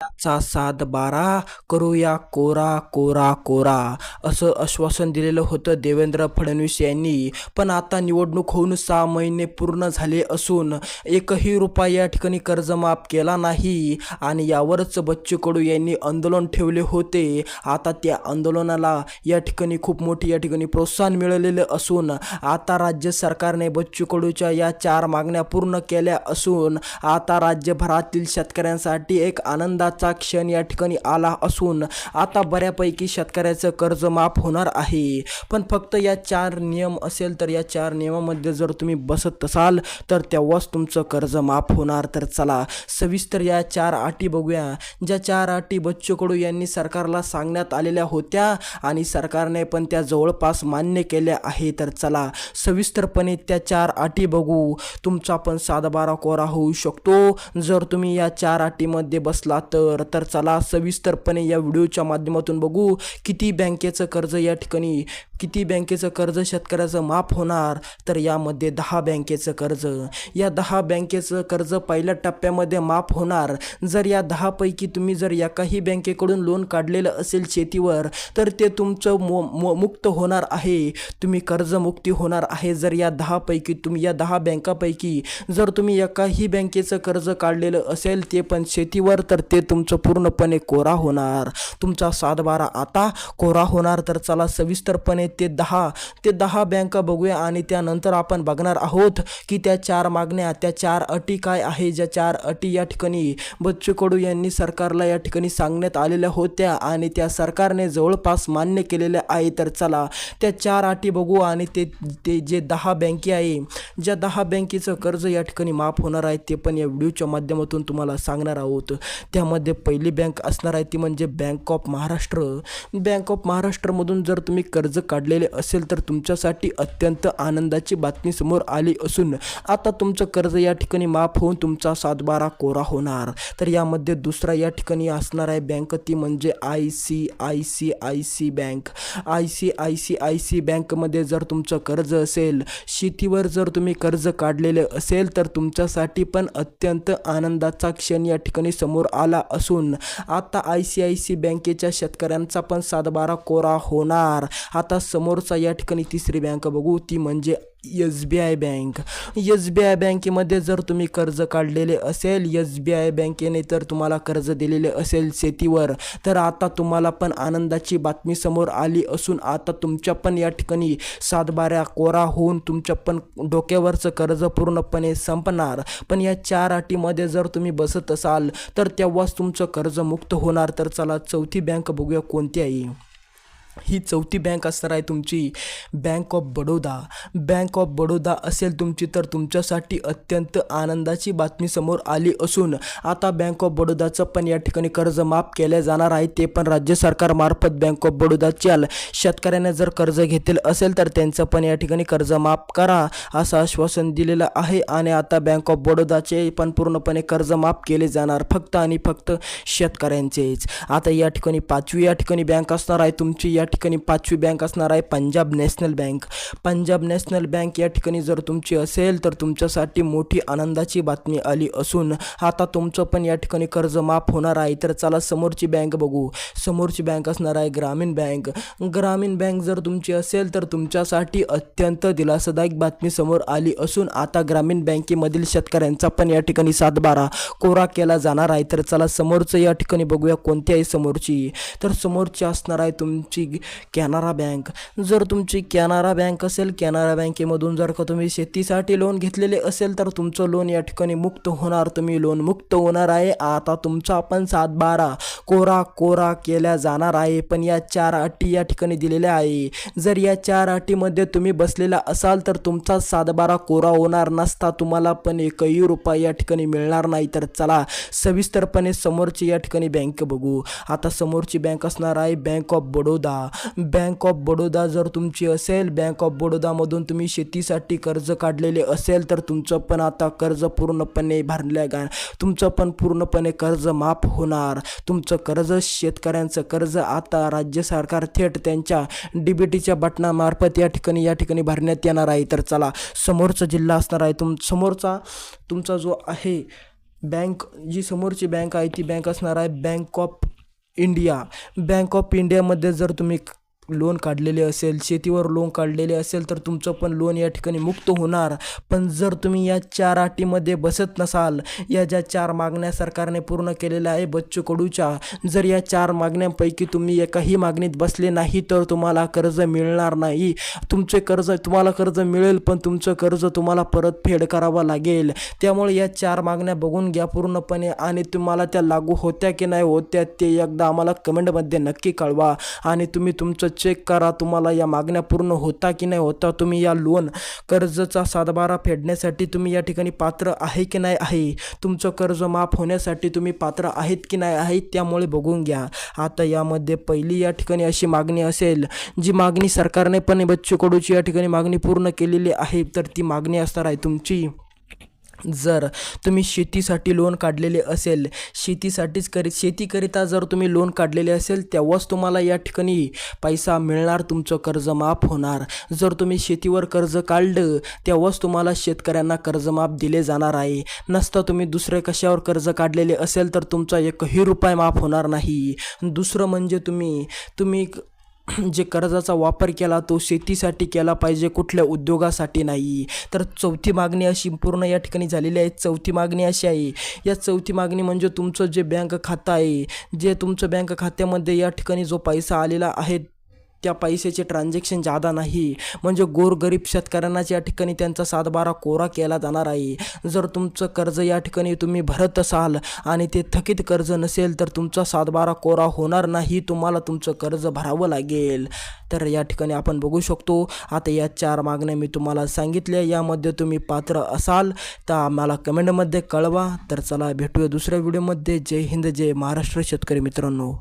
चा सात बारा करूया कोरा कोरा कोरा. असं आश्वासन दिलेलं होतं देवेंद्र फडणवीस यांनी. पण आता निवडणूक होऊन सहा महिने पूर्ण झाले असून एकही रुपया या ठिकाणी कर्जमाफ केला नाही. आणि यावरच बच्चू कडू यांनी आंदोलन ठेवले होते. आता त्या आंदोलनाला या ठिकाणी खूप मोठी या ठिकाणी प्रोत्साहन मिळालेलं असून आता राज्य सरकारने बच्चू कडूच्या या चार मागण्या पूर्ण केल्या असून आता राज्यभरातील शेतकऱ्यांसाठी एक आनंदाचा क्षण या ठिकाणी आला असून आता बऱ्यापैकी शेतकऱ्याचं कर्ज माफ होणार आहे. पण फक्त या चार नियम असेल तर या चार नियमामध्ये जर तुम्ही बसत असाल तर तेव्हाच तुमचं कर्ज माफ होणार. तर चला सविस्तर या चार अटी बघूया. ज्या चार अटी बच्चू कडू यांनी सरकारला सांगण्यात आलेल्या होत्या आणि सरकारने पण त्या जवळपास मान्य केल्या आहे तर चला सविस्तरपणे त्या चार अटी बघू. तुमचा पण सातबारा कोरा होऊ शकतो. जर तुम्ही या चार अटीमध्ये बसला तर तर चला सविस्तरपणे या व्हिडिओच्या माध्यमातून बघू किती बँकेचं कर्ज या ठिकाणी किती बँकेचं कर्ज शेतकऱ्याचं माफ होणार. तर यामध्ये दहा बँकेचं कर्ज. या दहा बँकेचं कर्ज पहिल्या टप्प्यामध्ये माफ होणार. जर या दहापैकी तुम्ही जर एकाही बँकेकडून लोन काढलेलं असेल शेतीवर तर ते तुमचं मो मो मुक्त होणार आहे. तुम्ही कर्जमुक्ती होणार आहे. जर या दहापैकी तुम्ही या दहा बँकापैकी जर तुम्ही एकाही बँकेचं कर्ज काढलेलं असेल ते पण शेतीवर तर ते तुमचं पूर्णपणे कोरा होणार. तुमचा सातबारा आता कोरा होणार तर चला सविस्तरपणे ते दहा ते दहा बँका बघूया आणि त्यानंतर आपण बघणार आहोत की त्या चार मागण्या त्या चार अटी काय आहे ज्या चार अटी या ठिकाणी बच्चू कडू यांनी सरकारला या ठिकाणी सांगण्यात आलेल्या होत्या आणि त्या सरकारने जवळपास मान्य केलेल्या आहे. तर चला त्या चार अटी बघू आणि ते ते जे दहा बँके आहे ज्या दहा बँकेचं कर्ज या ठिकाणी माफ होणार आहे ते पण या व्हिडिओच्या माध्यमातून तुम्हाला सांगणार आहोत. त्यामध्ये पहिली बँक असणार आहे ती म्हणजे bank of Maharashtra. Bank of महाराष्ट्रमधून जर तुम्ही कर्ज काढलेले असेल तर तुमच्यासाठी अत्यंत आनंदाची बातमी समोर आली असून आता तुमचं कर्ज या ठिकाणी माफ होऊन तुमचा सातबारा कोरा होणार. तर यामध्ये दुसरा या ठिकाणी असणार आहे बँक ती म्हणजे I C I C I C bank. I C I C I C बँकमध्ये जर तुमचं कर्ज असेल शेतीवर जर तुम्ही कर्ज काढलेले असेल तर तुमच्यासाठी पण अत्यंत आनंदाचा क्षण या ठिकाणी समोर आला असून आता आय सी आय सी बँकेच्या शेतकऱ्यांचा पण सातबारा कोरा होणार. आता समोरचा या ठिकाणी तिसरी बँक बघू ती म्हणजे S B I bank. S B I बँकेमध्ये जर तुम्ही कर्ज काढलेले असेल एस बी आय बँकेने तर तुम्हाला कर्ज दिलेले असेल शेतीवर. तर आता तुम्हाला पण आनंदाची बातमी समोर आली असून आता तुमच्या पण या ठिकाणी सातबाऱ्या कोरा होऊन तुमच्या पण डोक्यावरचं कर्ज पूर्णपणे संपणार. पण या चार अटीमध्ये जर तुम्ही बसत असाल तर तेव्हाच तुमचं कर्ज मुक्त होणार. तर चला चौथी बँक बघूया कोणती आहे. ही चौथी बँक असणार आहे तुमची. Bank of Baroda. Bank of Baroda असेल तुमची तर तुमच्यासाठी अत्यंत आनंदाची बातमी समोर आली असून आता बँक ऑफ बडोदाचं पण या ठिकाणी कर्ज माफ केले जाणार आहे. ते पण राज्य सरकारमार्फत बँक ऑफ बडोदाच्या शेतकऱ्यांना जर कर्ज घेतील असेल तर त्यांचं पण या ठिकाणी कर्ज माफ करा असं आश्वासन दिलेलं आहे आणि आता बँक ऑफ बडोदाचे पण पूर्णपणे कर्ज माफ केले जाणार फक्त आणि फक्त शेतकऱ्यांचेच. आता या ठिकाणी पाचवी या ठिकाणी बँक असणार आहे तुमची. या ठिकाणी पाचवी बँक असणार आहे Punjab national bank. Punjab national bank या ठिकाणी जर तुमची असेल तर तुमच्यासाठी मोठी आनंदाची बातमी आली असून आता तुमचं पण या ठिकाणी कर्ज माफ होणार आहे. तर चला समोरची बँक बघू. समोरची बँक असणार आहे ग्रामीण बँक. ग्रामीण बँक जर तुमची असेल तर तुमच्यासाठी अत्यंत दिलासादायक बातमी समोर आली असून आता ग्रामीण बँकेमधील शेतकऱ्यांचा पण या ठिकाणी सातबारा कोरा केला जाणार आहे. तर चला समोरचं या ठिकाणी बघूया कोणती आहे समोरची. तर समोरची असणार आहे तुमची कॅनरा बँक जर तुमची कॅनरा बँक असेल कॅनरा बँकेमधून जर का तुम्ही शेतीसाठी लोन घेतलेले असेल तर तुमचं लोन या ठिकाणी मुक्त होणार. तुम्ही लोन मुक्त होणार आहे. आता तुमचा पण सातबारा कोरा कोरा केल्या जाणार आहे. पण या चार अटी या ठिकाणी दिलेल्या आहे. जर या चार अटीमध्ये तुम्ही बसलेला असाल तर तुमचा सातबारा कोरा होणार नसता. तुम्हाला पण एकही रुपया या ठिकाणी मिळणार नाही. तर चला सविस्तरपणे समोरची या ठिकाणी बँक बघू. आता समोरची बँक असणार आहे bank of Baroda bank of Baroda जर तुमची असेल बँक ऑफ बडोदामधून तुम्ही शेतीसाठी कर्ज काढलेले असेल तर तुमचं पण आता कर्ज पूर्णपणे भरल्या गा तुमचं पण पूर्णपणे कर्ज माफ होणार. तुमचं कर्ज शेतकऱ्यांचं कर्ज आता राज्य सरकार थेट त्यांच्या डी बी टीच्या बटनामार्फत या ठिकाणी या ठिकाणी भरण्यात येणार आहे. तर चला समोरचा जिल्हा असणार आहे तुम समोरचा तुमचा जो आहे बँक जी समोरची बँक आहे ती बँक असणार आहे bank of India bank of इंडियामध्ये जर तुम्ही लोन काढलेले असेल शेतीवर लोन काढलेले असेल तर तुमचं पण लोन या ठिकाणी मुक्त होणार. पण जर तुम्ही या चार अटीमध्ये बसत नसाल या ज्या चार मागण्या सरकारने पूर्ण केलेल्या आहे बच्चू कडूच्या जर या चार मागण्यांपैकी तुम्ही एकाही मागणीत बसले नाही तर तुम्हाला कर्ज मिळणार नाही. तुमचे कर्ज तुम्हाला कर्ज मिळेल पण तुमचं कर्ज तुम्हाला परतफेड करावं लागेल. त्यामुळे या चार मागण्या बघून घ्या पूर्णपणे आणि तुम्हाला त्या लागू होत्या की नाही होत्या ते एकदा आम्हाला कमेंटमध्ये नक्की कळवा. आणि तुम्ही तुमचं चेक करा तुम्हाला या मागण्या पूर्ण होता की नाही होता तुम्ही या लोन कर्जचा सातबारा फेडण्यासाठी तुम्ही या ठिकाणी पात्र आहे की नाही आहे? तुमचं कर्ज माफ होण्यासाठी तुम्ही पात्र आहेत की नाही आहेत त्यामुळे बघून घ्या. आता यामध्ये पहिली या ठिकाणी अशी मागणी असेल जी मागणी सरकारने पण बच्चू कडूची या ठिकाणी मागणी पूर्ण केलेली आहे तर ती मागणी असणार आहे तुमची. जर तुम्ही शेतीसाठी लोन काढलेले असेल शेतीसाठीच करीत शेतीकरिता जर तुम्ही लोन काढलेले असेल तेव्हाच तुम्हाला या ठिकाणी पैसा मिळणार तुमचं कर्ज माफ होणार. जर तुम्ही शेतीवर कर्ज काढलं तेव्हाच तुम्हाला शेतकऱ्यांना कर्जमाफ दिले जाणार आहे. नसतं तुम्ही दुसरे कशावर कर्ज काढलेले असेल तर तुमचा एकही रुपये माफ होणार नाही. दुसरं म्हणजे तुम्ही तुम्ही जे कर्जाचा वापर केला तो शेतीसाठी केला पाहिजे कुठल्या उद्योगासाठी नाही. तर चौथी मागणी अशी पूर्ण या ठिकाणी झालेली आहे. चौथी मागणी अशी आहे. या चौथी मागणी म्हणजे तुमचं जे बँक खातं आहे जे तुमचं बँक खात्यामध्ये या ठिकाणी जो पैसा आलेला आहे त्या पैशाचे ट्रान्झॅक्शन जादा नाही. म्हणजे गोरगरीब शेतकऱ्यांनाच या ठिकाणी त्यांचा सातबारा कोरा केला जाणार आहे. जर तुमचं कर्ज या ठिकाणी तुम्ही भरत असाल आणि ते थकीत कर्ज नसेल तर तुमचा सातबारा कोरा होणार नाही. तुम्हाला तुमचं कर्ज भरावं लागेल. तर या ठिकाणी आपण बघू शकतो आता या चार मागण्या मी तुम्हाला सांगितल्या. यामध्ये तुम्ही पात्र असाल तर आम्हाला कमेंटमध्ये कळवा. तर चला भेटूया दुसऱ्या व्हिडिओमध्ये जय हिंद जय महाराष्ट्र शेतकरी मित्रांनो.